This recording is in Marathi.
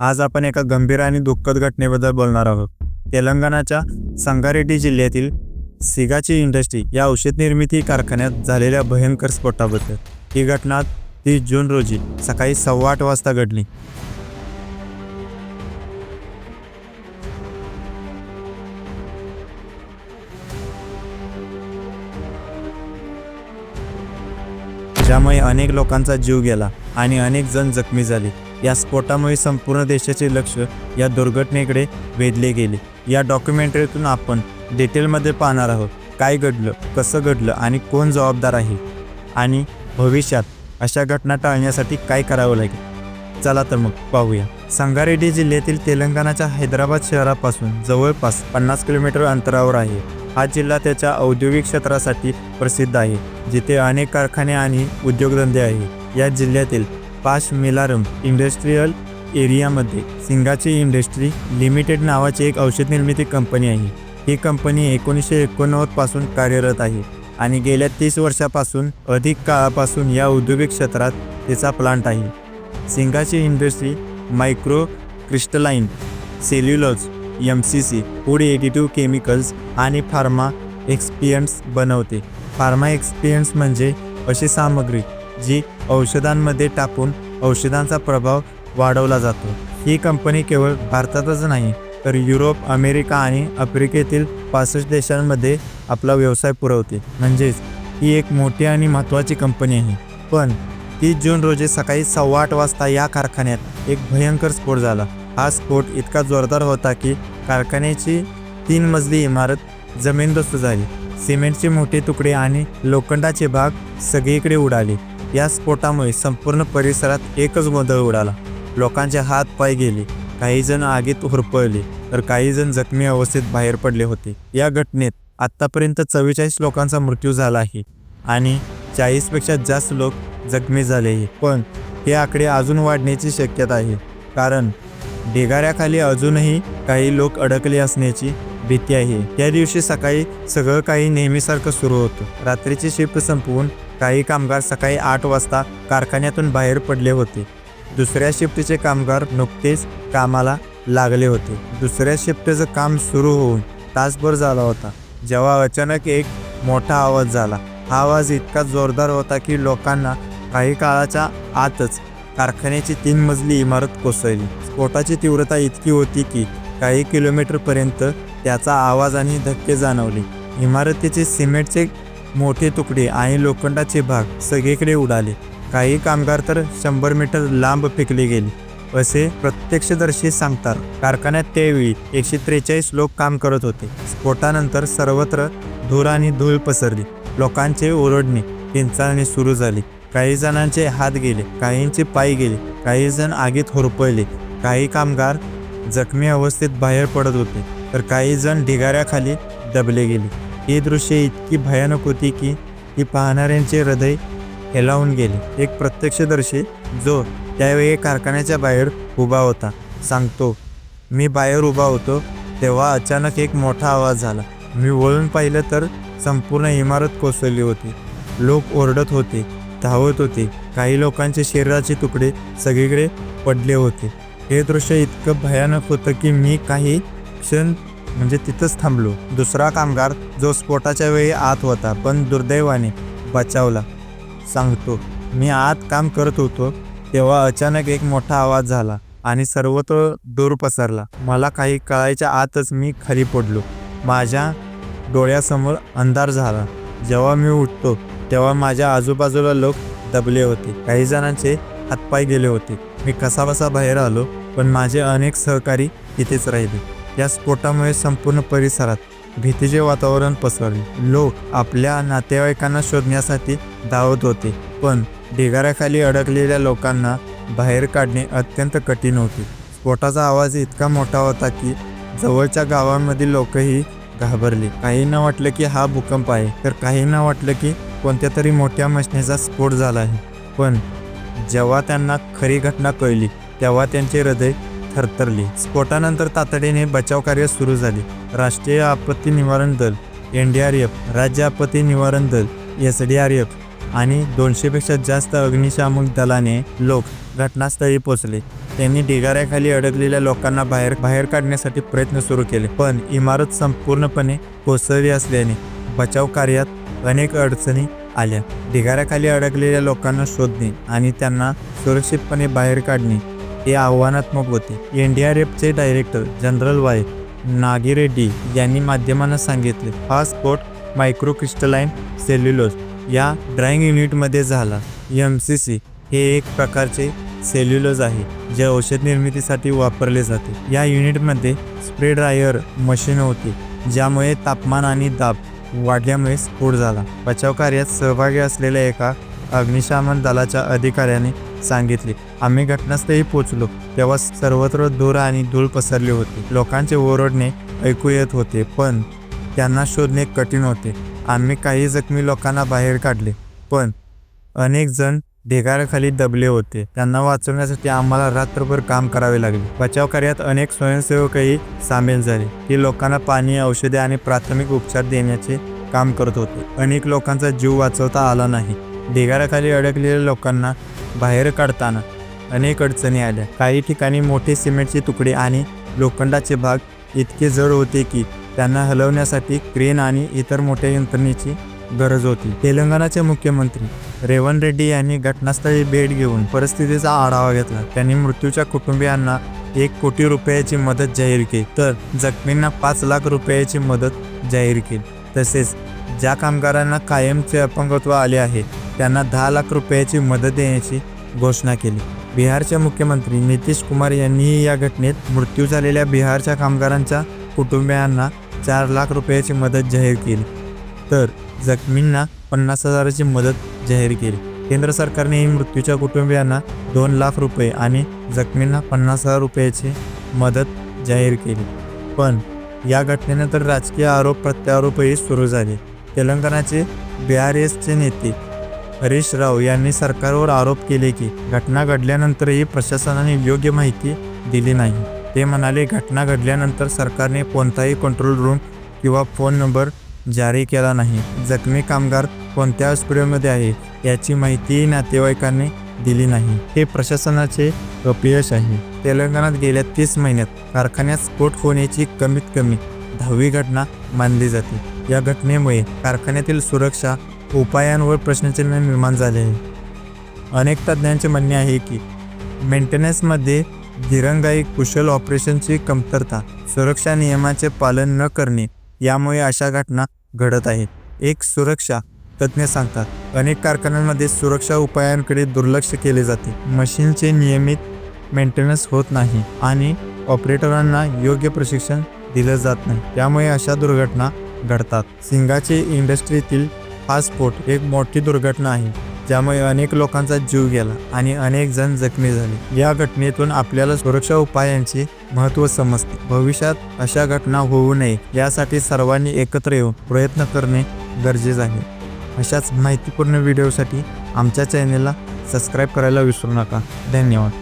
आज आपण एका गंभीर आणि दुःखद घटनेबद्दल बोलणार आहोत. तेलंगणाच्या संगारेड्डी जिल्ह्यातील सिगाची इंडस्ट्री या औषध निर्मिती कारखान्यात झालेल्या भयंकर स्फोटाबद्दल. ही घटना तीस जून रोजी सकाळी सव्वा आठ वाजता घडली. ज्यामुळे अनेक लोकांचा जीव गेला आणि अनेक जण जखमी झाले. या स्फोटामुळे संपूर्ण देशाचे लक्ष या दुर्घटनेकडे वेधले गेले. या डॉक्युमेंटरीतून आपण डिटेलमध्ये पाहणार आहोत काय घडलं कसं घडलं आणि कोण जबाबदार आहे आणि भविष्यात अशा घटना टाळण्यासाठी काय करावं लागेल? चला तर मग पाहूया. संगारेड्डी जिल्ह्यातील तेलंगणाच्या हैदराबाद शहरापासून जवळपास पन्नास किलोमीटर अंतरावर आहे. हा जिल्हा त्याच्या औद्योगिक क्षेत्रासाठी प्रसिद्ध आहे जिथे अनेक कारखाने आणि उद्योगधंदे आहे या जिल्ह्यातील पाच मिलारम इंडस्ट्रीयल एरियामध्ये सिंगाची इंडस्ट्री लिमिटेड नावाची एक औषध निर्मिती कंपनी आहे. ही कंपनी एकोणीसशे एकोणनव्वदपासून कार्यरत आहे आणि गेल्या तीस वर्षापासून अधिक काळापासून या औद्योगिक क्षेत्रात तिचा प्लांट आहे. Sigachi industry micro crystalline cellulose M C C food additive chemicals आणि फार्मा एक्सपियन्स बनवते. फार्मा एक्सपियन्स म्हणजे अशी सामग्री जी औषधांमध्ये टाकून औषधांचा प्रभाव वाढवला जातो. ही कंपनी केवळ भारतातच नाही तर युरोप अमेरिका आणि आफ्रिकेतील पासष्ट देशांमध्ये आपला व्यवसाय पुरवते. म्हणजेच ही एक मोठी आणि महत्त्वाची कंपनी आहे. पण तीस जून रोजी सकाळी सव्वा आठ वाजता या कारखान्यात एक भयंकर स्फोट झाला. हा स्फोट इतका जोरदार होता की कारखान्याची तीन मजली इमारत जमीनदोस्त झाली. सिमेंटचे मोठे तुकडे आणि लोखंडाचे भाग सगळीकडे उडाले. या स्फोटामुळे संपूर्ण परिसरात एकच गोंधळ उडाला. लोकांचे हात पाय गेले. काही जण आगीत हुरपळले तर काही जण जखमी अवस्थेत बाहेर पडले होते. या घटनेत आत्तापर्यंत चव्वेचाळीस लोकांचा मृत्यू झाला आहे आणि चाळीसपेक्षा जास्त लोक जखमी झाले आहे पण हे आकडे अजून वाढण्याची शक्यता आहे कारण ढिगाऱ्याखाली अजूनही काही लोक अडकले असण्याची भीती आहे. त्या दिवशी सकाळी सगळं काही नेहमीसारखं सुरू होतं. रात्रीची शिफ्ट संपवून काही कामगार सकाळी आठ वाजता कारखान्यातून बाहेर पडले होते. दुसऱ्या शिफ्टचे कामगार नुकतेच कामाला लागले होते. दुसऱ्या शिफ्टचं काम सुरू होऊन तासभर झाला होता. जेव्हा अचानक एक मोठा आवाज झाला. हा आवाज इतका जोरदार होता की लोकांना काही काळाच्या आतच कारखान्याची तीन मजली इमारत कोसळली. स्फोटाची तीव्रता इतकी होती की काही किलोमीटरपर्यंत त्याचा आवाज आणि धक्के जाणवले. इमारतीचे सिमेंटचे मोठे तुकडे आणि लोखंडाचे भाग सगळीकडे उडाले. काही कामगार तर शंभर मीटर लांब फेकले गेले. असे प्रत्यक्षदर्शी सांगतात. कारखान्यात त्यावेळी एकशे त्रेचाळीस लोक काम करत होते. स्फोटानंतर सर्वत्र धूर आणि धूळ पसरली. लोकांचे ओरडणे किंचाळणी सुरू झाली. काही जणांचे हात गेले काहींचे पाय गेले काही जण आगीत होरपळले. काही कामगार जखमी अवस्थेत बाहेर पडत होते तर काही जण ढिगाऱ्याखाली दबले गेले. ही दृश्ये इतकी भयानक होती की ती पाहणाऱ्यांचे हृदय हेलावून गेले. एक प्रत्यक्षदर्शी जो त्यावेळी कारखान्याच्या बाहेर उभा होता सांगतो मी बाहेर उभा होतो तेव्हा अचानक एक मोठा आवाज झाला मी वळून पाहिलं तर संपूर्ण इमारत कोसळली होती. लोक ओरडत होते धावत होते. काही लोकांचे शरीराचे तुकडे सगळीकडे पडले होते. हे दृश्य इतकं भयानक होतं की मी काही क्षण म्हणजे तिथंच थांबलो. दुसरा कामगार जो स्फोटाच्या वेळी आत होता पण दुर्दैवाने बचावला. सांगतो मी आत काम करत होतो तेव्हा अचानक एक मोठा आवाज झाला आणि सर्वत्र दूर पसरला. मला काही कळायच्या आतच मी खाली पडलो. माझ्या डोळ्यासमोर अंधार झाला. जेव्हा मी उठतो तेव्हा माझ्या आजूबाजूला लोक दबले होते. काही जणांचे हातपाय गेले होते. मी कसाबसा बाहेर आलो पण माझे अनेक सहकारी तिथेच राहिले. या स्फोटामुळे संपूर्ण परिसरात भीतीचे वातावरण पसरले. लोक आपल्या नातेवाईकांना शोधण्यासाठी धावत होते पण ढिगाऱ्याखाली अडकलेल्या लोकांना बाहेर काढणे अत्यंत कठीण होते. स्फोटाचा आवाज इतका मोठा होता की जवळच्या गावांमधील लोकही घाबरले. काहींना वाटलं की हा भूकंप आहे तर काहींना वाटलं की कोणत्या तरी मोठ्या मशिनीचा स्फोट झाला आहे. पण जेव्हा त्यांना खरी घटना कळली तेव्हा त्यांचे हृदय थरथरली. स्फोटानंतर तातडीने बचाव कार्य सुरू झाले. राष्ट्रीय आपत्ती निवारण दल एन डी आर एफ राज्य आपत्ती निवारण दल एस डी आर एफ आणि दोनशेपेक्षा जास्त अग्निशामक दलाने लोक घटनास्थळी पोहोचले. त्यांनी ढिगाऱ्याखाली अडकलेल्या लोकांना बाहेर बाहेर काढण्यासाठी प्रयत्न सुरू केले पण इमारत संपूर्णपणे कोसळली असल्याने बचाव कार्यात अनेक अडचणी आल्या. ढिगाऱ्याखाली अडकलेल्या लोकांना शोधणे आणि त्यांना सुरक्षितपणे बाहेर काढणे हे आव्हानात्मक होते. एन डी आर एफचे डायरेक्टर जनरल वाय नागिरेड्डी यांनी माध्यमांना सांगितले हा स्फोट मायक्रो क्रिस्टलाईन सेल्युलोज या ड्राइंग युनिटमध्ये झाला. एम सी सी हे एक प्रकारचे सेल्युलोज आहे जे औषध निर्मितीसाठी वापरले जाते. या युनिटमध्ये स्प्रे ड्रायर मशीन होती ज्यामुळे तापमान आणि दाब वाढल्यामुळे स्फोट झाला. बचाव कार्यात सहभागी असलेल्या एका अग्निशामन दलाच्या अधिकाऱ्याने सांगितले आम्ही घटनास्थळी पोचलो. तेव्हा सर्वत्र धूर आणि धूळ पसरली होती. लोकांचे ओरडणे ऐकू येत होते पण त्यांना शोधणे कठीण होते. आम्ही काही जखमी लोकांना बाहेर काढले पण अनेक जण ढेगाऱ्याखाली दबले होते. त्यांना वाचवण्यासाठी आम्हाला रात्रभर काम करावे लागले. बचाव कार्यात अनेक स्वयंसेवकही सामील झाले. ते लोकांना पाणी औषधे आणि प्राथमिक उपचार देण्याचे काम करत होते. अनेक लोकांचा जीव वाचवता आला नाही. ढिगाऱ्याखाली अडकलेल्या लोकांना बाहेर काढताना अनेक अडचणी आल्या. काही ठिकाणी मोठे सिमेंटचे तुकडे आणि लोखंडाचे भाग इतके जड होते की त्यांना हलवण्यासाठी क्रेन आणि इतर मोठ्या यंत्रणेची गरज होती. तेलंगणाचे मुख्यमंत्री रेवन रेड्डी यांनी घटनास्थळी भेट घेऊन परिस्थितीचा आढावा घेतला. त्यांनी मृत्यूच्या कुटुंबियांना एक कोटी रुपयाची मदत जाहीर केली. तर जखमींना पाच लाख रुपयाची मदत जाहीर केली. तसेच ज्या कामगारांना कायमचे अपंगत्व आले आहे त्यांना दहा लाख रुपयाची मदत देण्याची घोषणा केली. बिहारचे मुख्यमंत्री नितीश कुमार यांनीही या घटनेत मृत्यू झालेल्या बिहारच्या कामगारांच्या कुटुंबियांना चार लाख रुपयाची मदत जाहीर केली. तर जखमींना पन्नास हजाराची मदत जाहीर केली. केंद्र सरकारनेही मृत्यूच्या कुटुंबियांना दोन लाख रुपये आणि जखमींना पन्नास हजार रुपयाची मदत जाहीर केली. पण या घटनेनंतर राजकीय आरोप प्रत्यारोपही सुरू झाले. तेलंगणाचे बी आर एसचे नेते हरीश राव यांनी सरकारवर आरोप केले की घटना घडल्यानंतरही प्रशासनाने योग्य माहिती दिली नाही. ते म्हणाले घटना घडल्यानंतर सरकारने कोणताही कंट्रोल रूम किंवा फोन नंबर जारी केला नाही. जखमी कामगार कोणत्या हॉस्पिटलमध्ये आहे याची माहितीही नातेवाईकांनी दिली नाही. हे प्रशासनाचे अपयश आहे. तेलंगणात गेल्या तीस महिन्यात कारखान्यात स्फोट होण्याची कमीत कमी दहावी घटना मानली जाते. या घटनेमुळे कारखान्यातील सुरक्षा उपायांवर प्रश्नचिन्ह निर्माण झाले. आहे अनेक तज्ज्ञांचे म्हणणे आहे की मेंटेनन्समध्ये दिरंगाई कुशल ऑपरेशनची कमतरता सुरक्षा नियमाचे पालन न करणे यामुळे अशा घटना घडत आहेत. एक सुरक्षा तज्ज्ञ सांगतात अनेक कारखान्यांमध्ये सुरक्षा उपायांकडे दुर्लक्ष केले जाते. मशीनचे नियमित मेंटेनन्स होत नाही आणि ऑपरेटरांना योग्य प्रशिक्षण दिलं जात नाही. त्यामुळे अशा दुर्घटना घडतात. सिंगाचे इंडस्ट्रीतील हा स्फोट एक मोठी दुर्घटना आहे ज्यामुळे अनेक लोकांचा जीव गेला आणि अनेक जण जखमी झाले. या घटनेतून आपल्याला सुरक्षा उपायांचे महत्त्व समजते. भविष्यात अशा घटना होऊ नये यासाठी सर्वांनी एकत्र येऊन प्रयत्न करणे गरजेचे आहे. अशाच माहितीपूर्ण व्हिडिओसाठी आमच्या चॅनेलला सबस्क्राईब करायला विसरू नका. धन्यवाद.